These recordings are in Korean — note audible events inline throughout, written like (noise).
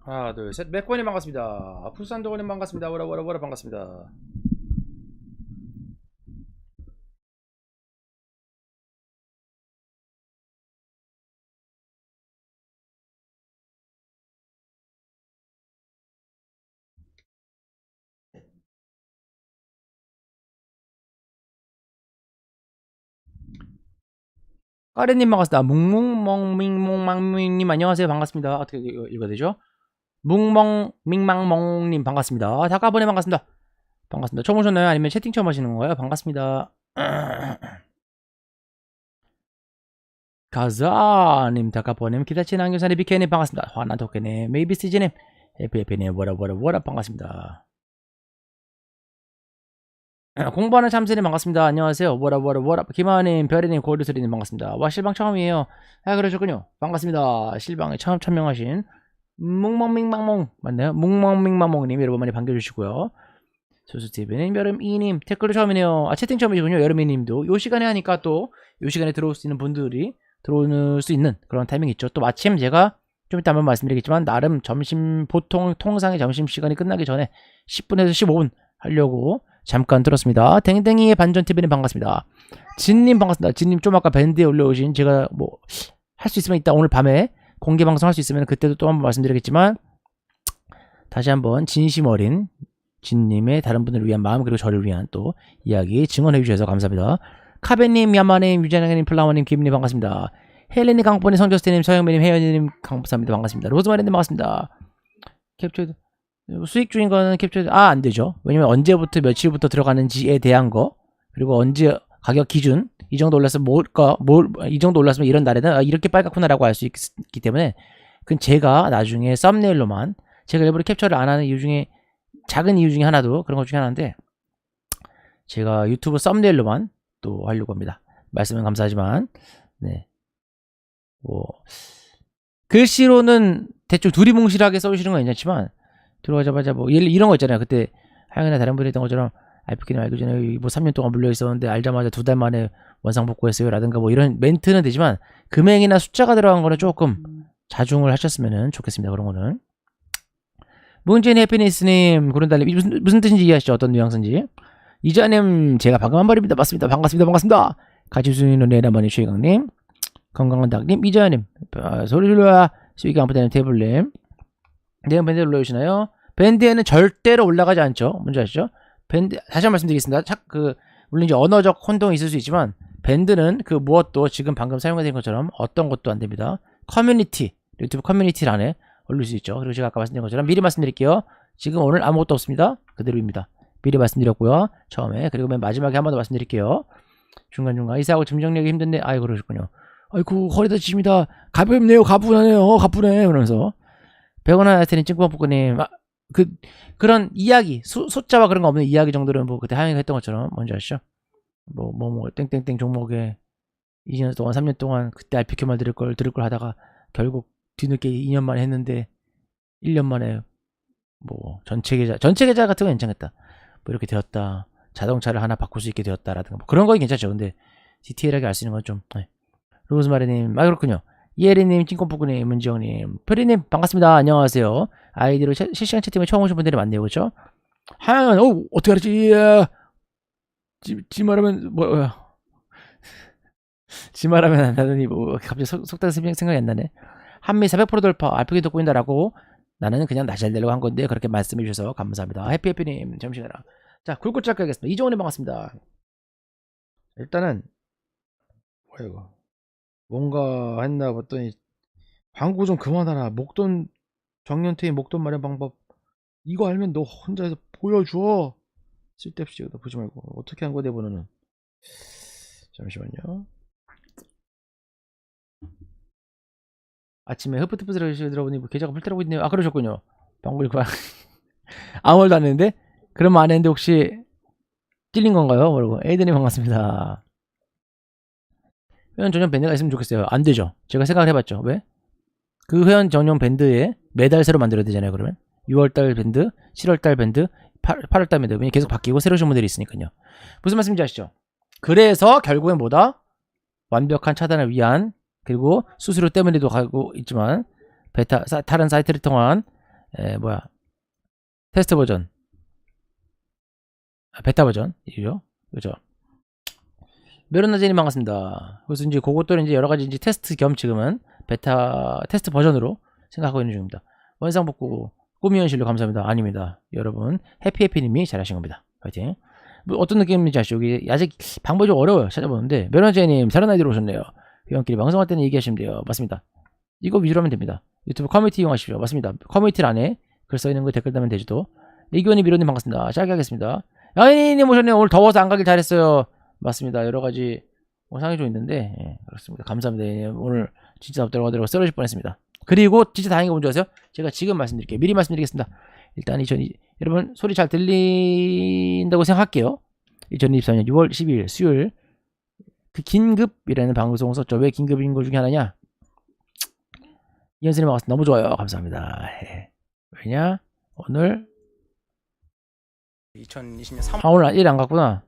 하나 둘셋 맥코님 반갑습니다 푸산도고님 반갑습니다 워라 워라 워라 반갑습니다 까레님 반갑습니다. 묵묵멍밍몽망밍님 안녕하세요. 반갑습니다. 어떻게 읽- 읽어야 되죠? 묵멍 밍망멍님 반갑습니다. 다카보네 반갑습니다. 반갑습니다. 처음 오셨나요? 아니면 채팅 처음 하시는 건가요? 반갑습니다. 가자님 다카보님 기다치는 안경사님 비케님 반갑습니다. 화나토케님 메이비스지님 해피해피님 워라 워라 워라 반갑습니다. 아, 공부하는 참새님 반갑습니다. 안녕하세요. 뭐라 김하님 별이님 골드스리님 반갑습니다. 와 실방 처음이에요. 아 그러셨군요. 반갑습니다. 실방에 처음 참여하신 묵멍밍망몽 맞나요? 묵멍밍망몽님 여러분 많이 반겨주시고요. 소수TV님 여름이님 댓글도 처음이네요. 아 채팅 처음이시군요. 여름이님도 요 시간에 하니까 또 요 시간에 들어올 수 있는 분들이 들어올 수 있는 그런 타이밍이 있죠. 또 마침 제가 좀 이따 한번 말씀드리겠지만 나름 점심 보통 통상의 점심 시간이 끝나기 전에 10분에서 15분 하려고 잠깐 들었습니다. 댕댕이의 반전 TV님 반갑습니다. 진님 반갑습니다. 진님 좀 아까 밴드에 올려오신 제가 뭐 할 수 있으면 이따 오늘 밤에 공개 방송 할 수 있으면 그때도 또 한번 말씀드리겠지만 다시 한번 진심 어린 진님의 다른 분들을 위한 마음 그리고 저를 위한 또 이야기 증언해 주셔서 감사합니다. 카베님, 야마님, 유재장님, 플라워님, 김님 반갑습니다. 헬렌이 강포님, 성조스테님, 서영배님, 혜연이님 감사합니다. 반갑습니다. 로즈마리님 반갑습니다. 캡처 수익 중인 거는 캡처 아 안 되죠. 왜냐면 언제부터 며칠부터 들어가는지에 대한 거 그리고 언제 가격 기준 이 정도 올랐으면 뭘까 뭘 이 정도 올랐으면 이런 날에는 아, 이렇게 빨갛구나라고 알 수 있기 때문에 그건 제가 나중에 썸네일로만 제가 일부러 캡처를 안 하는 이유 중에 작은 이유 중에 하나도 그런 것 중에 하나인데 제가 유튜브 썸네일로만 또 하려고 합니다. 말씀은 감사하지만 네. 뭐 글씨로는 대충 두리뭉실하게 써주시는 건 괜찮지만 들어가자마자 뭐 예를 이런 거 있잖아요. 그때 하영이나 다른 분이 했던 것처럼 알피키는 알기 전에 뭐 3년 동안 물려 있었는데 알자마자 두 달 만에 원상 복구했어요. 라든가 뭐 이런 멘트는 되지만 금액이나 숫자가 들어간 거는 조금 자중을 하셨으면 좋겠습니다. 그런 거는. 문재인 해피니스님 그런 달님 무슨, 무슨 뜻인지 이해하시죠? 어떤 뉘앙스인지. 이자님 제가 방금 한 말입니다. 맞습니다. 반갑습니다. 반갑습니다. 같이 수인은 내나머니 최강님 건강한 닭님 이자님 아, 소리 질러야 수익이 안 보다는 태블님 내용 밴드 올라오시나요? 밴드에는 절대로 올라가지 않죠. 뭔지 아시죠? 밴드 다시 한 번 말씀드리겠습니다. 착, 그 물론 이제 언어적 혼동이 있을 수 있지만 밴드는 그 무엇도 지금 방금 사용된 것처럼 어떤 것도 안 됩니다. 커뮤니티 유튜브 커뮤니티란에 올릴 수 있죠. 그리고 제가 아까 말씀드린 것처럼 미리 말씀드릴게요. 지금 오늘 아무것도 없습니다. 그대로입니다. 미리 말씀드렸고요. 처음에 그리고 맨 마지막에 한 번 더 말씀드릴게요. 중간중간 이사하고 짐 정리하기 힘든데 아이 그러셨군요. 아이고 허리 다치십니다. 가볍네요. 가뿐하네요. 가뿐해. 그러면서 100원 하나 테니 찡꾸먹부님 아, 그 그런 이야기 수, 숫자와 그런 거 없는 이야기 정도는 뭐 그때 하영이가 했던 것처럼 뭔지 아시죠? 뭐 뭐 뭐 땡땡땡 종목에 2년 동안 3년 동안 그때 RPQ만 들을 걸 들을 걸 하다가 결국 뒤늦게 2년 만에 했는데 1년 만에 뭐 전체 계좌 전체 계좌 같은 건 괜찮겠다. 뭐 이렇게 되었다. 자동차를 하나 바꿀 수 있게 되었다라든가 뭐 그런 거 괜찮죠. 근데 디테일하게 알 수 있는 건 좀 네. 로즈마리님 아 그렇군요. 이혜리님, 찐꼬푸구님, 문지영님, 프리님 반갑습니다. 안녕하세요. 아이디로 시- 실시간 채팅에 처음 오신 분들이 많네요, 그렇죠? 하얀, 어 어떻게 알았지? 야. 지, 지 말하면 뭐 야? 지 말하면 안 하더니 뭐 갑자기 속, 속단 생각이 안 나네. 한미 400% 돌파, 알프기 돋보인다라고 나는 그냥 나잘 되려고 한 건데 그렇게 말씀해 주셔서 감사합니다. 해피해피님 잠시만요. 자 굵고 짧게 하겠습니다. 이종원님 반갑습니다. 일단은 뭐야 이거 뭔가 했나 봤더니 광고 좀 그만하라. 목돈 정년퇴임 목돈 마련 방법 이거 알면 너 혼자서 보여줘. 쓸데없이 여기다 보지 말고 어떻게 한거내 번호는 잠시만요. 아침에 흐프트프트를 들어보니 뭐 계좌가 불타라고 있네요. 아 그러셨군요. 방불과 (laughs) 아무 말도 안 했는데 그런 말 안 했는데 혹시 찔린 건가요? 모르고 에이드님 반갑습니다. 회원 전용 밴드가 있으면 좋겠어요. 안 되죠. 제가 생각을 해봤죠. 왜? 그 회원 전용 밴드에 매달 새로 만들어야 되잖아요. 그러면 6월달 밴드, 7월달 밴드, 8, 8월달 밴드 계속 바뀌고 새로 오신 분들이 있으니까요. 무슨 말씀인지 아시죠? 그래서 결국엔 뭐다? 완벽한 차단을 위한 그리고 수수료 때문에도 가고 있지만 베타 사- 다른 사이트를 통한 에, 뭐야 테스트 버전 아, 베타 버전이죠 그죠 메로나제님 반갑습니다 그래서 이제 그것도 이제 여러 가지 이제 테스트 겸 지금은 베타 테스트 버전으로 생각하고 있는 중입니다 원상 복구 꿈이 현실로 감사합니다 아닙니다 여러분 해피해피님이 잘하신 겁니다 파이팅 뭐 어떤 느낌인지 아시죠? 여기 아직 방법이 좀 어려워요. 찾아보는데 메론제님 새로운 아이디로 오셨네요. 회원끼리 방송할 때는 얘기하시면 돼요. 맞습니다. 이거 위주로 하면 됩니다. 유튜브 커뮤니티 이용하십시오. 맞습니다. 커뮤니티 안에 글 써있는 거 댓글 달면 되지도. 이기원님 미로님 반갑습니다. 짧게 하겠습니다. 야인님 오셨네요. 오늘 더워서 안 가길 잘했어요. 맞습니다. 여러 가지 뭐 상이 좀 있는데 예, 그렇습니다. 감사합니다. 예, 오늘 진짜 엎드려가지고 쓰러질 뻔했습니다. 그리고 진짜 다행인 건 뭔지 아세요? 제가 지금 말씀드릴게요. 미리 말씀드리겠습니다. 일단 2002 여러분 소리 잘 들린다고 생각할게요. 2024년 6월 12일 수요일 그 긴급이라는 방송 썼죠. 왜 긴급인 것 중에 하나냐? 이현수님 반갑습니다. 너무 좋아요. 감사합니다. 예. 왜냐? 오늘 2020년 3월 아 오늘 일 안 갔구나.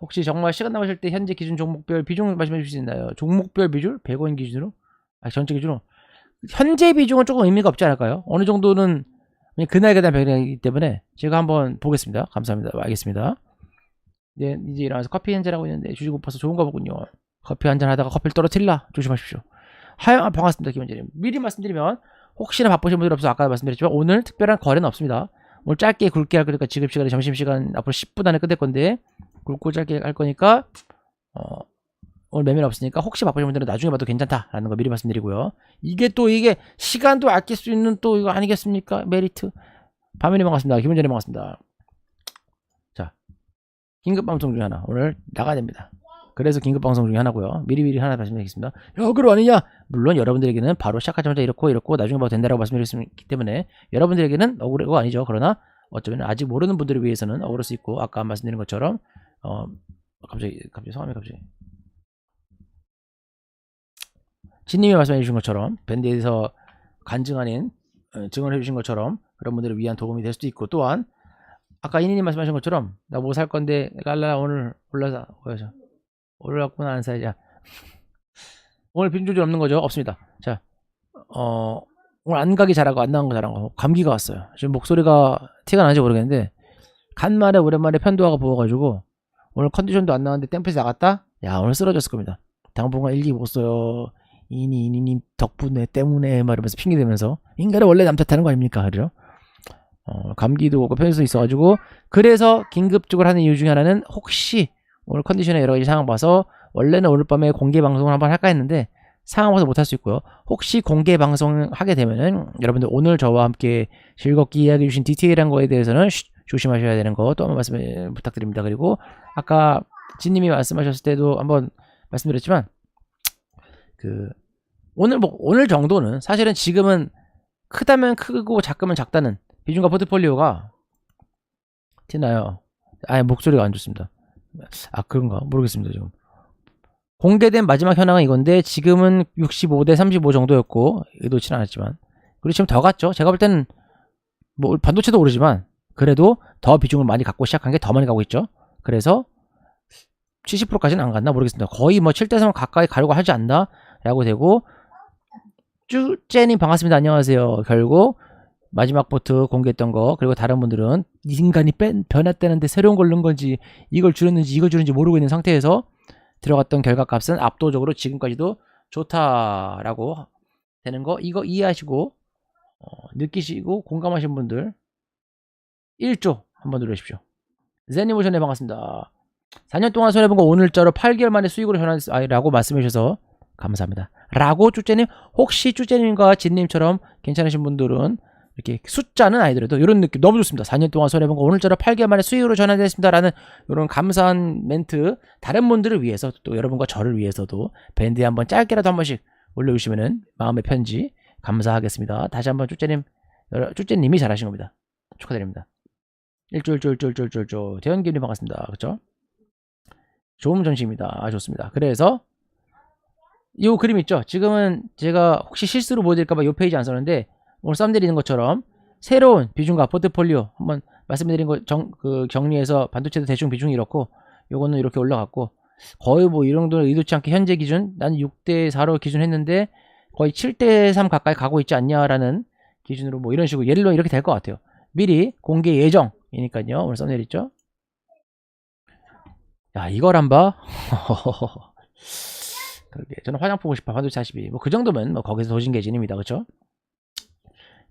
혹시 정말 시간 남으실 때 현재 기준 종목별 비중 말씀해 주실 수 있나요? 종목별 비중 100원 기준으로? 아 전체 기준으로 현재 비중은 조금 의미가 없지 않을까요? 어느 정도는 그날 그날 배경이기 때문에 제가 한번 보겠습니다. 감사합니다. 알겠습니다. 네, 이제 일어나서 커피 한 잔 하고 있는데 주식 고파서 좋은가 보군요. 커피 한 잔 하다가 커피를 떨어뜨릴라 조심하십시오. 하여 아, 반갑습니다, 김원재님. 미리 말씀드리면 혹시나 바쁘신 분들 없어 아까 말씀드렸지만 오늘 특별한 거래는 없습니다. 오늘 짧게 굵게 할 거니까 지급 시간에 점심 시간 앞으로 10분 안에 끝낼 건데 굵고 짧게 할 거니까 어, 오늘 매매는 없으니까 혹시 바쁘신 분들은 나중에 봐도 괜찮다라는 거 미리 말씀드리고요. 이게 또 이게 시간도 아낄 수 있는 또 이거 아니겠습니까? 메리트. 밤에님 반갑습니다. 김원재님 반갑습니다. 자, 긴급 방송 중에 하나 오늘 나가야 됩니다. 그래서 긴급 방송 중에 하나고요. 미리미리 하나 말씀드리겠습니다. 역으로 아니냐? 물론 여러분들에게는 바로 시작하자마자 이렇고 이렇고 나중에 봐도 된다라고 말씀드렸기 때문에 여러분들에게는 억울해가 아니죠. 그러나 어쩌면 아직 모르는 분들을 위해서는 억울할 수 있고 아까 말씀드린 것처럼 어 갑자기 갑자기 성함이 갑자기. 진님이 말씀해 주신 것처럼 밴드에서 간증 아닌 어, 증언해 주신 것처럼 그런 분들을 위한 도움이 될 수도 있고 또한 아까 이니님 말씀하신 것처럼 나 뭐 살 건데 랄라 오늘 올라서 뭐야죠 올라갔구나 안 사자 (laughs) 오늘 빈 조절 없는 거죠? 없습니다. 자 어 오늘 안 가기 잘하고 안 나온 거거 감기가 왔어요. 지금 목소리가 티가 나는지 모르겠는데 간만에 오랜만에 편도화가 부어가지고 오늘 컨디션도 안 나왔는데 템플이 나갔다? 야 오늘 쓰러졌을 겁니다. 당분간 일기 못 써요. 이니 이니님 덕분에 때문에 말하면서 핑계 대면서. 인간은 원래 남 탓하는 거 아닙니까? 그죠? 어, 감기도 오고 편수 있어가지고. 그래서 긴급적으로 하는 이유 중에 하나는 혹시 오늘 컨디션의 여러 가지 상황 봐서 원래는 오늘 밤에 공개 방송을 한번 할까 했는데 상황 봐서 못할 수 있고요. 혹시 공개 방송 하게 되면은 여러분들 오늘 저와 함께 즐겁게 이야기해 주신 디테일한 거에 대해서는 쉿, 조심하셔야 되는 거 또 한번 말씀 부탁드립니다. 그리고 아까 진님이 말씀하셨을 때도 한번 말씀드렸지만 그 오늘 뭐 오늘 정도는 사실은 지금은 크다면 크고 작으면 작다는 비중과 포트폴리오가 티나요. 아예 목소리가 안 좋습니다. 아 그런가 모르겠습니다 지금. 공개된 마지막 현황은 이건데 지금은 65대 35 정도였고 의도치는 않았지만 그리고 지금 더 갔죠. 제가 볼 때는 뭐 반도체도 오르지만 그래도 더 비중을 많이 갖고 시작한 게 더 많이 가고 있죠. 그래서 70%까지는 안 갔나 모르겠습니다. 거의 뭐 7대 3 가까이 가려고 하지 않나 라고 되고 쭈제님 반갑습니다. 안녕하세요. 결국 마지막 보트 공개했던 거 그리고 다른 분들은 인간이 뺀, 변했다는데 새로운 걸 넣은 건지 이걸 줄였는지 이걸 줄였는지 모르고 있는 상태에서 들어갔던 결과값은 압도적으로 지금까지도 좋다라고 되는 거 이거 이해하시고 어, 느끼시고 공감하신 분들 1조 한번 누르십시오. 제님 오셨네 반갑습니다. 4년 동안 손해본 거 오늘자로 8개월 만에 수익으로 전환했라고 말씀해 주셔서 감사합니다. 라고 쭈제님 혹시 쭈제님과 진님처럼 괜찮으신 분들은 이렇게 숫자는 아니더라도 이런 느낌 너무 좋습니다. 4년 동안 손해본 거 오늘자로 8개월 만에 수익으로 전환됐습니다라는 이런 감사한 멘트 다른 분들을 위해서 또 여러분과 저를 위해서도 밴드에 한번 짧게라도 한 번씩 올려주시면은 마음의 편지 감사하겠습니다. 다시 한번 쭈제님 쭈제님이 잘하신 겁니다. 축하드립니다. 일조일조일조일조일조 대현기님 반갑습니다. 그렇죠? 좋은 전시입니다. 아, 좋습니다. 그래서 이 그림 있죠? 지금은 제가 혹시 실수로 보여드릴까봐 이 페이지 안 썼는데 오늘 썸 내리는 것처럼 새로운 비중과 포트폴리오 한번 말씀드린 거 정, 그 정리해서 반도체도 대충 비중이 이렇고 요거는 이렇게 올라갔고 거의 뭐이 정도는 의도치 않게 현재 기준 나는 6대 4로 기준했는데 거의 7대 3 가까이 가고 있지 않냐라는 기준으로 뭐 이런 식으로 예를 들어 이렇게 될 것 같아요. 미리 공개 예정 이니까요. 오늘 썸네일 있죠? 야 이걸 안 봐? (laughs) 그러게 저는 화장품 58, 반도체 42. 뭐 그 정도면 뭐 거기서 도진개진입니다. 그렇죠?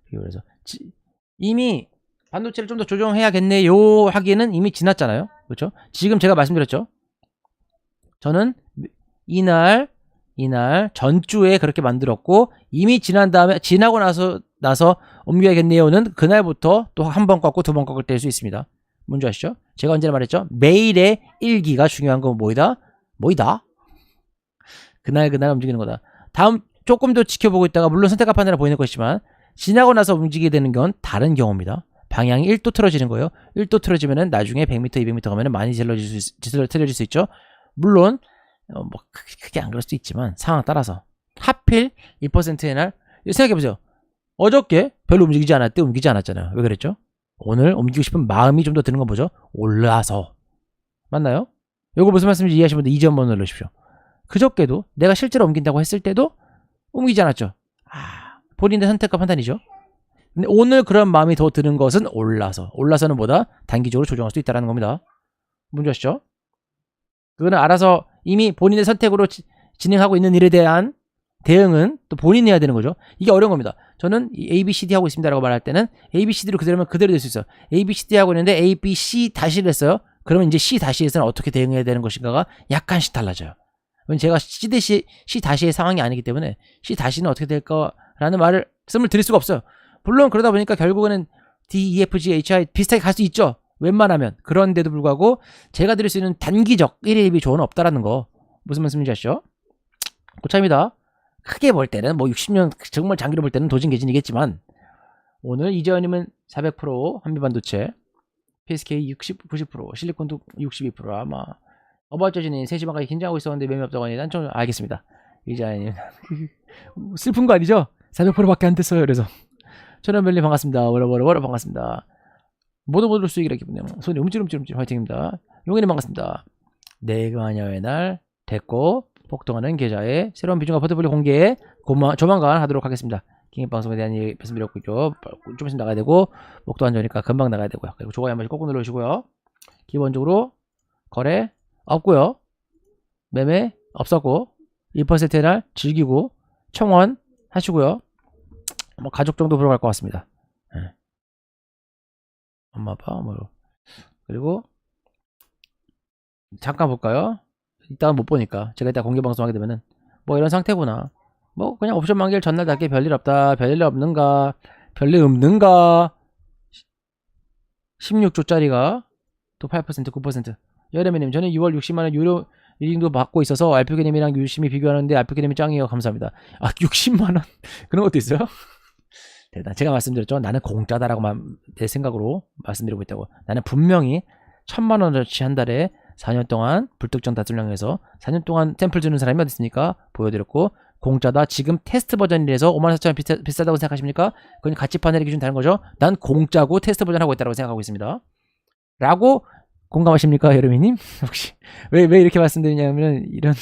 그래서 지- 이미 반도체를 좀 더 조정해야겠네요 하기에는 이미 지났잖아요. 그렇죠? 지금 제가 말씀드렸죠. 저는 이날 이날 전주에 그렇게 만들었고 이미 지난 다음에 지나고 나서 나서 옮겨야겠네요는 그날부터 또 한 번 꺾고 두 번 꺾을 때일 수 있습니다. 뭔지 아시죠? 제가 언제나 말했죠. 매일의 일기가 중요한 건 뭐이다? 뭐이다? 그날 그날 움직이는 거다. 다음 조금 더 지켜보고 있다가 물론 선택과 판단을 보이는 것이지만 지나고 나서 움직이게 되는 건 다른 경우입니다. 방향이 1도 틀어지는 거예요. 1도 틀어지면은 나중에 100m, 200m 가면은 많이 틀어질 수, 틀어질 수 있죠. 물론 어, 뭐 크- 크게 안 그럴 수도 있지만 상황 따라서 하필 2%의 날 생각해 보세요. 어저께 별로 움직이지 않았대 움직이지 않았잖아요. 왜 그랬죠? 오늘 옮기고 싶은 마음이 좀 더 드는 건 뭐죠? 올라서 맞나요? 요거 무슨 말씀인지 분들 2점 한번 눌러주십시오. 그저께도 내가 실제로 옮긴다고 했을 때도 옮기지 않았죠. 아, 본인의 선택과 판단이죠. 근데 오늘 그런 마음이 더 드는 것은 올라서. 올라서는 뭐다? 단기적으로 조정할 수 있다는 겁니다. 문제 아시죠? 그거는 알아서 이미 본인의 선택으로 지- 진행하고 있는 일에 대한 대응은 또 본인이 해야 되는 거죠. 이게 어려운 겁니다. 저는 이 A, B, C, D 하고 있습니다라고 말할 때는 A, B, C, D로 그대로면 그대로 될 수 있어요. A, B, C, D 하고 있는데 A, B, C 다시를 했어요. 그러면 이제 C 다시에서는 어떻게 대응해야 되는 것인가가 약간씩 달라져요. 왜냐면 제가 C 대시 C 다시의 상황이 아니기 때문에 C 다시는 어떻게 될까라는 말을 씀을 드릴 수가 없어요. 물론 그러다 보니까 결국에는 D, E, F, G, H, I 비슷하게 갈 수 있죠. 웬만하면 그런데도 불구하고 제가 드릴 수 있는 단기적 1일 2비 조언은 없다라는 거 무슨 말씀인지 아시죠? 고참이다. 크게 볼 때는 뭐 60년 정말 장기로 볼 때는 도진개진이겠지만 오늘 이재현님은 400% 한미반도체 PSK 60, 90% 실리콘도 62% 아마 어바웃저진이 3시 반까지 긴장하고 있었는데 매매 없다고 하니 난좀 알겠습니다. 이재현님 (laughs) 슬픈 거 아니죠? 400%밖에 안 됐어요. 그래서 천연별님 반갑습니다. 워러워러워러 반갑습니다. 모두 모두 수익이라기 때문에 손이 움찔움찔움찔 화이팅입니다. 용인님 반갑습니다. 내가녀의 날 됐고 폭동하는 계좌의 새로운 비중과 포트폴리오 공개 고마, 조만간 하도록 하겠습니다. 킹입 방송에 대한 얘기 말씀드렸고요. 좀 있으면 나가야 되고 목도 안 좋으니까 금방 나가야 되고요. 그리고 좋아요 한 번씩 꼭 눌러주시고요. 기본적으로 거래 없고요. 매매 없었고 2%의 날 즐기고 청원 하시고요. 뭐 가족 정도 들어갈 것 같습니다. 예. 엄마 아빠 뭐 그리고 잠깐 볼까요? 이따가 못 보니까 제가 이따 공개 방송하게 되면은 뭐 이런 상태구나. 뭐 그냥 옵션 만기일 전날 달게 별일 없다. 별일 없는가? 별일 없는가? 16조짜리가 또 8% 9% 여름이님 저는 6월 60만원 유료 리딩도 받고 있어서 알프게님이랑 유심히 비교하는데 알프게님이 짱이에요 감사합니다 아 60만원 (laughs) 그런 것도 있어요? 대단 제가 말씀드렸죠 나는 공짜다라고 마- 내 생각으로 말씀드리고 있다고 나는 분명히 천만 원어치 한 달에 4년 동안 불특정 다수량에서 4년 동안 템플 주는 사람이 어디 있습니까? 보여드렸고 공짜다 지금 테스트 버전이라서 5만 4천 원 비싸, 비싸다고 생각하십니까? 그건 가치 판단의 기준 다른 거죠 난 공짜고 테스트 버전 하고 있다고 생각하고 있습니다 라고 공감하십니까 여름이님? (laughs) 혹시 왜, 왜 이렇게 말씀드리냐면 이런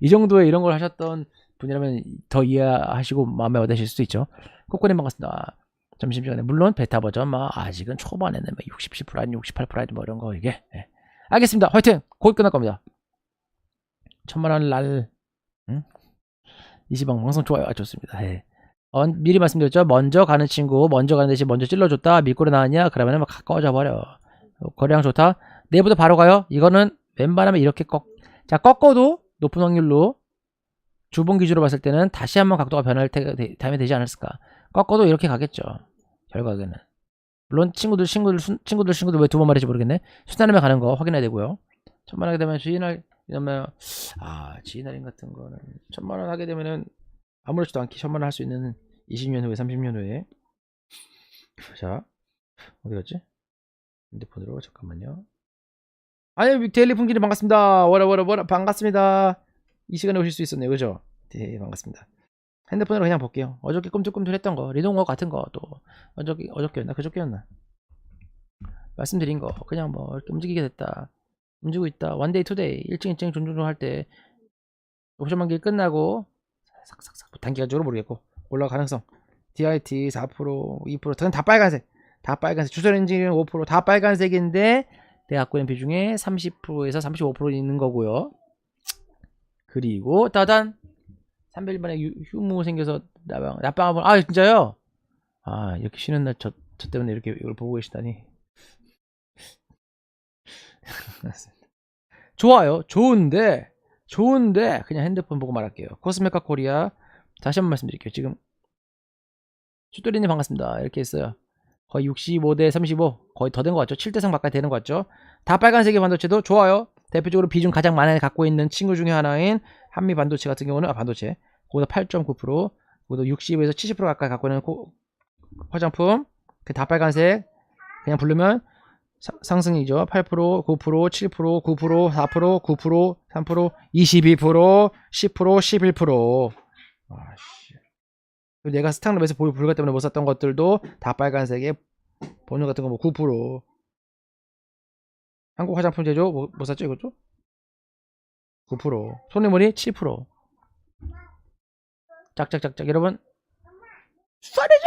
이 정도의 이런 걸 하셨던 분이라면 더 이해하시고 마음에 와닿으실 수도 있죠 코코님 반갑습니다 점심시간에. 물론 베타 버전 막 아직은 초반에는 막 67% 아니 68% 아니 뭐 이런 거 이게. 예. 알겠습니다. 화이팅! 곧 끝날 겁니다. 천만 원 날 응? 이 시방 방송 좋아요. 아, 좋습니다. 예. 어, 미리 말씀드렸죠. 먼저 가는 친구 먼저 가는 대신 먼저 찔러줬다. 미꾸로 나왔냐? 그러면 막 가까워져 버려. 어, 거래량 좋다. 내일부터 바로 가요. 이거는 웬만하면 이렇게 꺾, 자 꺾어도 높은 확률로 주봉 기준으로 봤을 때는 다시 한번 각도가 변할 때 다음에 되지 않았을까 꺾어도 이렇게 가겠죠. 결과는. 물론 친구들 친구들 순- 친구들 친구들 왜 두 번 말인지 모르겠네. 순환하면 가는 거 확인해야 되고요. 천만 원 하게 되면 주인할 이러면 아 지인 할인 같은 거는 천만 원 하게 되면은 아무렇지도 않게 천만 원 할 수 있는 20년 후에 30년 후에. 자 어디 갔지? 핸드폰으로 잠깐만요. 아니 데일리 풍기님 반갑습니다. 워라 워라 워라 반갑습니다. 이 시간에 오실 수 있었네요. 그죠? 네 반갑습니다 핸드폰으로 그냥 볼게요. 어저께 꿈틀꿈틀 했던 거 리동워 같은 거 또 어저께 어저께였나? 그저께였나? 말씀드린 거. 그냥 뭐 이렇게 움직이게 됐다. 움직이고 있다. 원데이 투데이 일찍 일찍 종종종 할 때. 옵션 만기 끝나고 삭삭삭 단기간적으로 모르겠고 올라갈 가능성. DIT 4%, 2%, 그건 다 빨간색. 다 빨간색. 주설 엔진은 5%다 빨간색인데 내가 갖고 있는 비중에 30%에서 35% 있는 거고요. 그리고 따단 301번에 휴무 생겨서 나방 나방 한번 아 진짜요? 아 이렇게 쉬는 날 저 저 때문에 이렇게 이걸 보고 계시다니. (laughs) 좋아요. 좋은데 좋은데 그냥 핸드폰 보고 말할게요. 코스메카 코리아 다시 한번 말씀드릴게요. 지금 쭈또리님 반갑습니다. 이렇게 했어요. 거의 65대 35 거의 더 된 것 같죠? 7대 3 가까이 되는 것 같죠? 다 빨간색의 반도체도 좋아요. 대표적으로 비중 가장 많이 갖고 있는 친구 중에 하나인 한미 반도체 같은 경우는 아 반도체 거기다 8.9% 거기다 60에서 70% 가까이 갖고 있는 고- 화장품 그다 빨간색 그냥 부르면 사- 상승이죠. 8%, 9%, 7%, 9%, 4%, 9%, 3%, 22%, 10%, 11%. 아씨. 내가 스탁랩에서 보유 불가 때문에 못 샀던 것들도 다 빨간색에 번호 같은 거 뭐 9%. 한국 화장품 제조 뭐, 뭐 샀죠 이것도? 9%. 손해물이 7%. 짝짝짝짝 여러분. 쏘리지!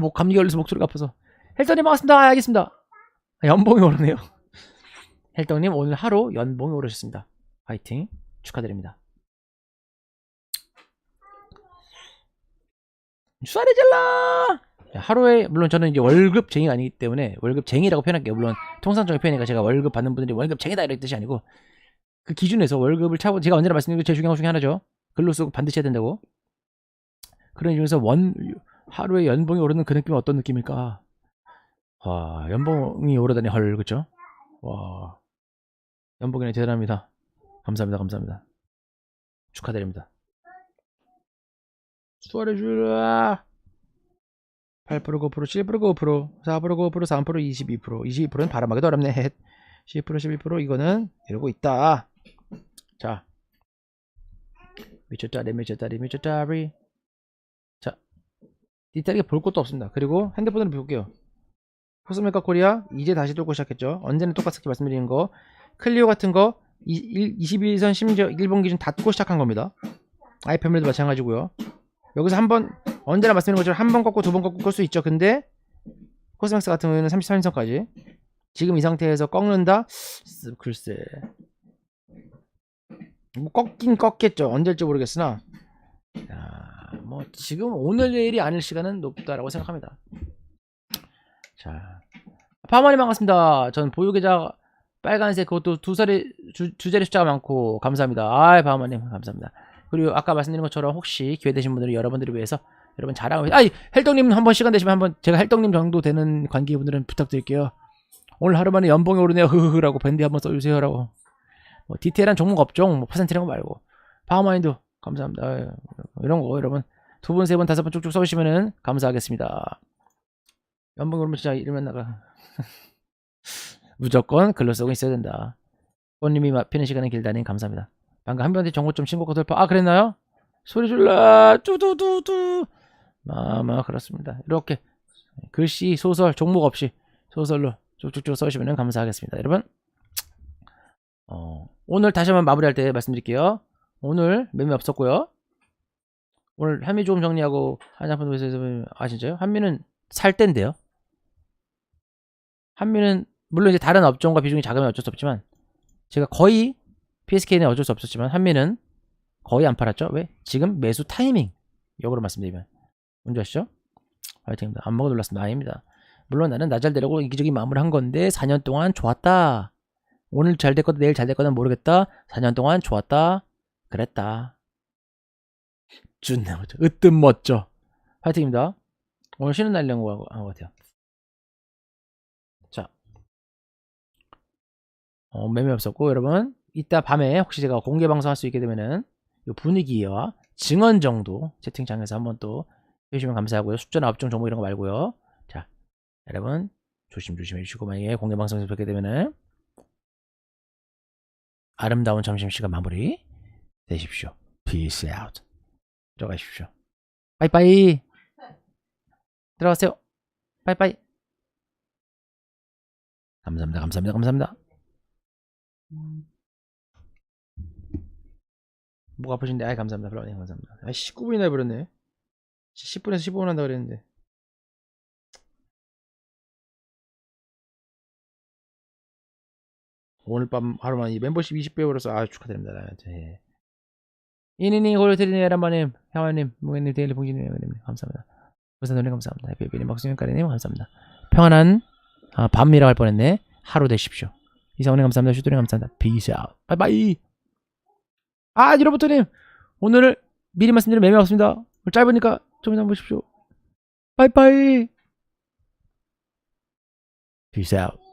뭐 감기 걸려서 목소리가 아파서. 헬터님 반갑습니다. 아, 알겠습니다. 아, 연봉이 오르네요. (laughs) 헬떡님 오늘 하루 연봉이 오르셨습니다. 화이팅 축하드립니다. 쏴리질라 하루에 물론 저는 이제 월급쟁이가 아니기 때문에 월급쟁이라고 표현할게요. 물론 통상적인 표현이니까 제가 월급 받는 분들이 월급쟁이다 이런 뜻이 아니고 그 기준에서 월급을 차고 제가 언제나 말씀드린 게 제일 중요한 것 중에 하나죠. 글로 쓰고 반드시 해야 된다고. 그런 중에서 원 하루에 연봉이 오르는 그 느낌은 어떤 느낌일까? 와, 연봉이 오르다니 헐, 그쵸? 와, 연봉이네 대단합니다. 감사합니다, 감사합니다. 축하드립니다. 수월해 주라! 8% 9% 7% 9% 4% 9% 3% 22% 22%는 바람하기도 어렵네. 10% 11% 이거는 이러고 있다. 자, 미쳤다리 미쳤다리 미쳤다리 자, 디테일하게 볼 것도 없습니다. 그리고 핸드폰으로 볼게요. 코스메카 코리아 이제 다시 돌고 시작했죠. 언제나 똑같이 말씀드리는 거 클리오 같은 거 21선 심지어 일본 기준 닫고 시작한 겁니다. 아이 패밀리도 마찬가지고요. 여기서 한번 언제나 말씀드린 것처럼 한 번 꺾고 두 번 꺾고 끌 수 있죠. 근데 코스맥스 같은 경우에는 33인선까지 지금 이 상태에서 꺾는다? 쓰, 글쎄 뭐 꺾긴 꺾겠죠. 언제일지 모르겠으나 야, 뭐 지금 오늘 내일이 아닐 시간은 높다라고 생각합니다. 자, 파마님 반갑습니다. 전 보유 계좌 빨간색 그것도 두 살이 주, 두 자리 숫자가 많고 감사합니다. 아, 파마님 감사합니다. 그리고 아까 말씀드린 것처럼 혹시 기회 되신 분들은 여러분들을 위해서 여러분 자랑을 아이 헬떡님 한번 시간 되시면 한번 제가 헬떡님 정도 되는 관계분들은 부탁드릴게요. 오늘 하루 만에 연봉이 오르네요. 흐흐흐라고 밴드 한번 써주세요라고. 뭐 디테일한 종목 업종 뭐 퍼센트 이런 거 말고 파워마인드 감사합니다. 아유, 이런 거 여러분 두 번, 세 번, 다섯 번 쭉쭉 써주시면은 감사하겠습니다. 연봉 오르면 진짜 이러면 나가. (laughs) 무조건 글로 쓰고 있어야 된다. 꽃님이 피는 시간이 길다니 감사합니다. 방금 한 번한테 정보 좀 신고가 돌파. 아 그랬나요? 소리 줄라 뚜두두두. 아마 그렇습니다. 이렇게 글씨 소설 종목 없이 소설로 쭉쭉쭉 써주시면 감사하겠습니다. 여러분 어, 오늘 다시 한번 마무리할 때 말씀드릴게요. 오늘 매매 없었고요. 오늘 한미 조금 정리하고 한자푼 도에서 아 진짜요? 한미는 살 때인데요. 한미는 물론 이제 다른 업종과 비중이 작으면 어쩔 수 없지만 제가 거의 PSK는 어쩔 수 없었지만 한미는 거의 안 팔았죠. 왜? 지금 매수 타이밍. 역으로 말씀드리면 뭔지 아시죠? 화이팅입니다. 안 먹어 놀랐습니다. 아닙니다. 물론 나는 나잘 되려고 이기적인 마음을 한 건데 4년 동안 좋았다. 오늘 잘 됐거든 내일 잘 됐거든 모르겠다. 4년 동안 좋았다. 그랬다. 준네 멋져. 으뜸 멋져. 화이팅입니다. 오늘 쉬는 날이라는 거한것 같아요. 자. 어, 매매 없었고 여러분 이따 밤에 혹시 제가 공개 방송 할 수 있게 되면은 이 분위기와 증언 정도 채팅창에서 한번 또 해주시면 감사하고요. 숫자나 업종 정보 이런 거 말고요. 자, 여러분 조심조심 해주시고 만약에 공개 방송에서 뵙게 되면은 아름다운 점심시간 마무리 되십시오. Peace out. 들어가십시오. 빠이빠이. 들어가세요. 빠이빠이. 감사합니다. 감사합니다. 감사합니다. 목 아프신데 아이 감사합니다. 별로 감사합니다. 아 19분이나 해버렸네. 10분에서 15분 한다 그랬는데. 오늘 밤 하루만 이 멤버십 20배 벌어서 아 축하드립니다. 예. 이니니 고려드리는 에란마님, 향화님, 무게님, 데일리 봉진님, 님 감사합니다. 부산노님 감사합니다. 해피비님, 박수님, 까리님 감사합니다. 평안한 아, 밤이라고 할 뻔했네. 하루 되십시오. 이상훈님 감사합니다. 슈토님 감사합니다. 아웃. 바이바이. 아, 여러분님 오늘 미리 말씀드린 매매 없습니다. 짧으니까 좀 이따 보십시오. 바이바이. 아웃.